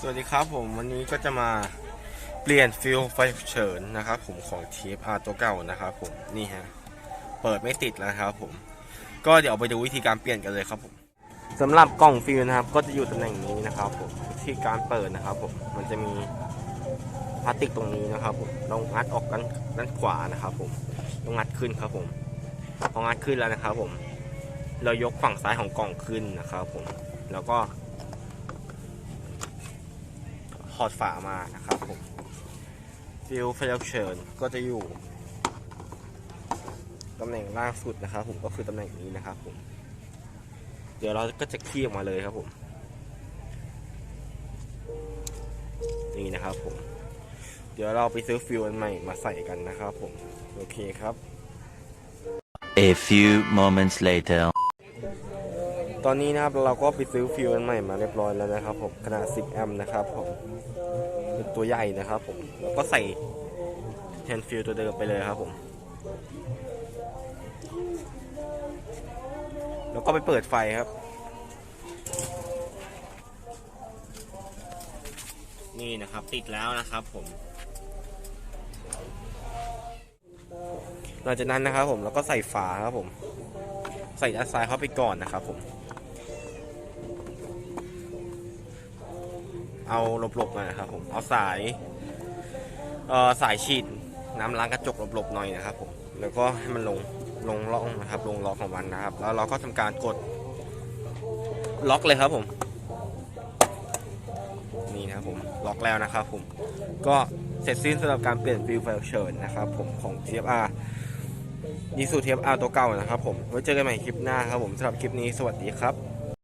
สวัสดีครับผมวันนี้ก็จะมาเปลี่ยนฟิลไฟฉุกเฉินนะครับผมของ TFR ตัวเก่านะครับผมนี่ฮะเปิดไม่ติดแล้วครับผมก็เดี๋ยวไปดูวิธีการเปลี่ยนกันเลยครับผมสำหรับกล่องฟิลนะครับ ก็จะอยู่ตำแหน่งนี้นะครับผมที่การเปิดนะครับผมมันจะมีพลาสติกตรงนี้นะครับผมต้องงัดออกด้านด้านขวานะครับผมต้องงัดขึ้นครับผมพองัดขึ้นแล้วนะครับผม เรายกฝั่งซ้ายของกล่องขึ้นนะครับผมแล้วก็ ถอดฝามานะครับผมฟิลเฟลเชิญก็จะอยู่ตำแหน่งล่างสุดนะครับ ผมก็คือตำแหน่งนี้นะครับผมเดี๋ยวเราก็จะคีบออกมาเลยครับผมนี่นะครับผม เดี๋ยวเราไปซื้อฟิลอันใหม่มาใส่กันนะครับผม โอเคครับ A few moments later. ตอนนี้นะครับเราก็ไปซื้อฟิวอันใหม่มาเรียบร้อยแล้วนะครับผมขนาด 10 แอมป์นะครับผมเป็นตัวใหญ่นะครับผมแล้วก็ใส่แทนฟิวตัวเดิมไปเลยครับผมแล้วก็ไปเปิดไฟครับ นี่นะครับติดแล้วนะครับผมหลังจากนั้นนะครับผมเราก็ใส่ฝาครับผม ใส่ด้านซ้ายเข้าไปก่อนนะครับผม เอาหลบๆหน่อยนะครับผมเอาสายเอ่อสายฉีดน้ำล้างกระจกหลบๆหน่อยนะครับผมแล้วก็ให้มันลงลงล็อกนะครับ ลงล็อกของมันนะครับ แล้วเราก็ทำการกดล็อกเลยครับผม นี่นะครับผมล็อกแล้วนะครับผมก็เสร็จสิ้นสำหรับการเปลี่ยนฟิลไฟเชิญนะครับผมของ TFR ยีสูเทียบอาตัวเก่านะครับผมไว้เจอกันใหม่คลิปหน้าครับผมสำหรับคลิปนี้สวัสดีครับ